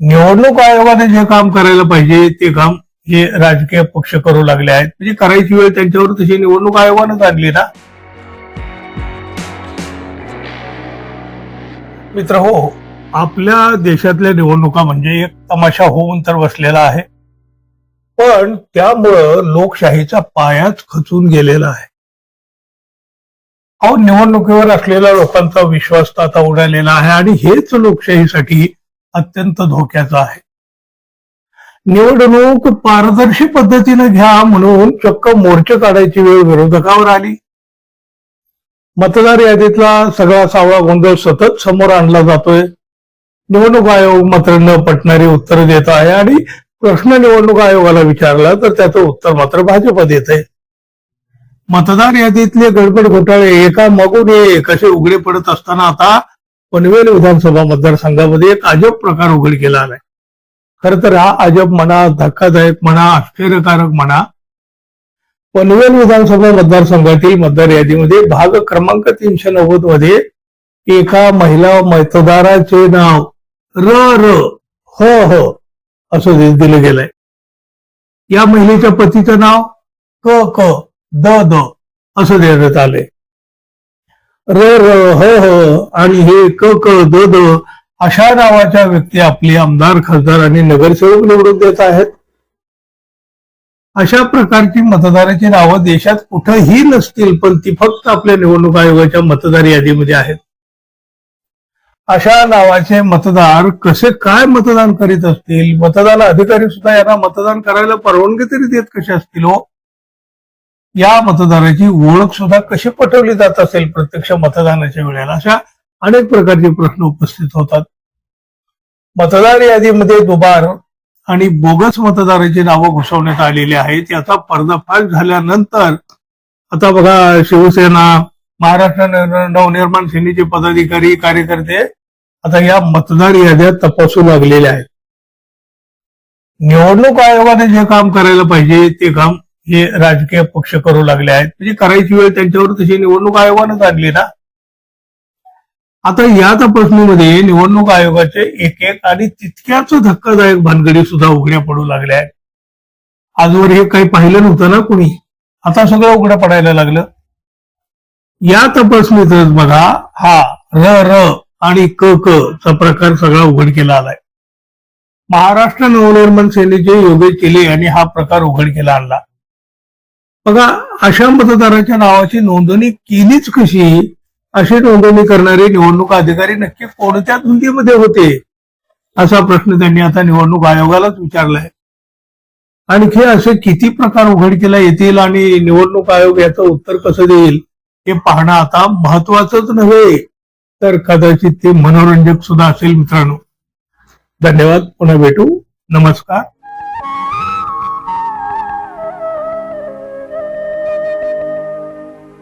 निवडणूक आयोगाने जे काम करायला पाहिजे ते काम हे राजकीय पक्ष करू लागले आहेत. म्हणजे करायची वेळ त्यांच्यावर तशी निवडणूक आयोगानंच आणली ना. मित्र हो, हो आपल्या देशातल्या निवडणुका म्हणजे एक तमाशा होऊन तर बसलेला आहे. पण त्यामुळं लोकशाहीचा पायाच खचून गेलेला आहे. अहो निवडणुकीवर असलेला लोकांचा विश्वास तर आता उडालेला आहे आणि हेच लोकशाहीसाठी अत्यंत धोक्याचं आहे. निवडणूक पारदर्शी पद्धतीने घ्या म्हणून चक्क मोर्चे काढायची वेळ विरोधकावर आली. मतदार यादीतला सगळा सावळा गोंधळ सतत समोर आणला जातोय. निवडणूक आयोग मात्र न पटणारी उत्तर देत आहे आणि प्रश्न निवडणूक आयोगाला विचारला तर त्याचं उत्तर मात्र भाजप देत आहे मतदार यादीतले गडबड घोटाळे एका मागून एक असे उघडे पडत असताना आता पनवेल विधानसभा मतदारसंघामध्ये एक अजब प्रकार उघडकीला आलाय. खर तर हा अजब म्हणा धक्कादायक म्हणा आश्चर्यकारक म्हणा पनवेल विधानसभा मतदारसंघातील मतदार यादीमध्ये भाग क्रमांक तीनशे नव्वदमध्ये एका महिला मतदाराचे नाव र र ह ह असं दिलं गेलंय. या महिलेच्या पतीचं नाव क क द द असं देण्यात आलंय. र र ह ह आणि हे क क द द अशा नावाच्या व्यक्ती आपले आमदार खासदार आणि नगरसेवक निवडून देत आहेत. अशा प्रकारची मतदाराची नावं देशात कुठंही नसतील पण ती फक्त आपल्या निवडणूक आयोगाच्या मतदार यादीमध्ये आहेत. अशा नावाचे मतदार कसे काय मतदान करीत असतील? मतदान अधिकारी सुद्धा यांना मतदान करायला परवानगी तरी देत कसे असतील हो? या मतदाराची ओळख सुद्धा कशी पटवली जात असेल प्रत्यक्ष मतदानाच्या वेळेला? अशा अनेक प्रकारचे प्रश्न उपस्थित होतात. मतदार यादीमध्ये दुबार आणि बोगस मतदाराची नावं घुसवण्यात आलेली आहेत. याचा पर्दाफाश झाल्यानंतर आता बघा शिवसेना महाराष्ट्र नवनिर्माण सेनेचे पदाधिकारी कार्यकर्ते आता या मतदार याद्या तपासू लागलेल्या आहेत. निवडणूक आयोगाने जे काम करायला पाहिजे ते काम हे राजकीय पक्ष करू लागले आहेत. म्हणजे करायची वेळ त्यांच्यावर तशी निवडणूक आयोगानंच आणली ना. आता या तपासणीमध्ये निवडणूक आयोगाचे एक एक आणि तितक्याच धक्कादायक भानगडी सुद्धा उघड्या पडू लागल्या आहेत. आजवर हे काही पाहिलं नव्हतं ना कुणी? आता सगळं उघडं पडायला लागलं. या तपासणीतच बघा हा र र आणि क क चा प्रकार सगळा उघड केला आलाय. महाराष्ट्र नवनिर्माण सेनेचे योगेश केले यांनी हा प्रकार उघड केला आणला. बघा अशा मतदाराच्या नावाची नोंदणी केलीच कशी? अशी नोंदणी करणारे निवडणूक अधिकारी नक्की कोणत्या धुंदीमध्ये होते? असा प्रश्न त्यांनी आता निवडणूक आयोगालाच विचारलाय. आणखी असे किती प्रकार उघडकीला येतील आणि निवडणूक आयोग याचं उत्तर कसं देईल हे पाहणं आता महत्वाचंच नव्हे तर कदाचित ते मनोरंजक सुद्धा असेल मित्रांनो. धन्यवाद. पुन्हा भेटू. नमस्कार.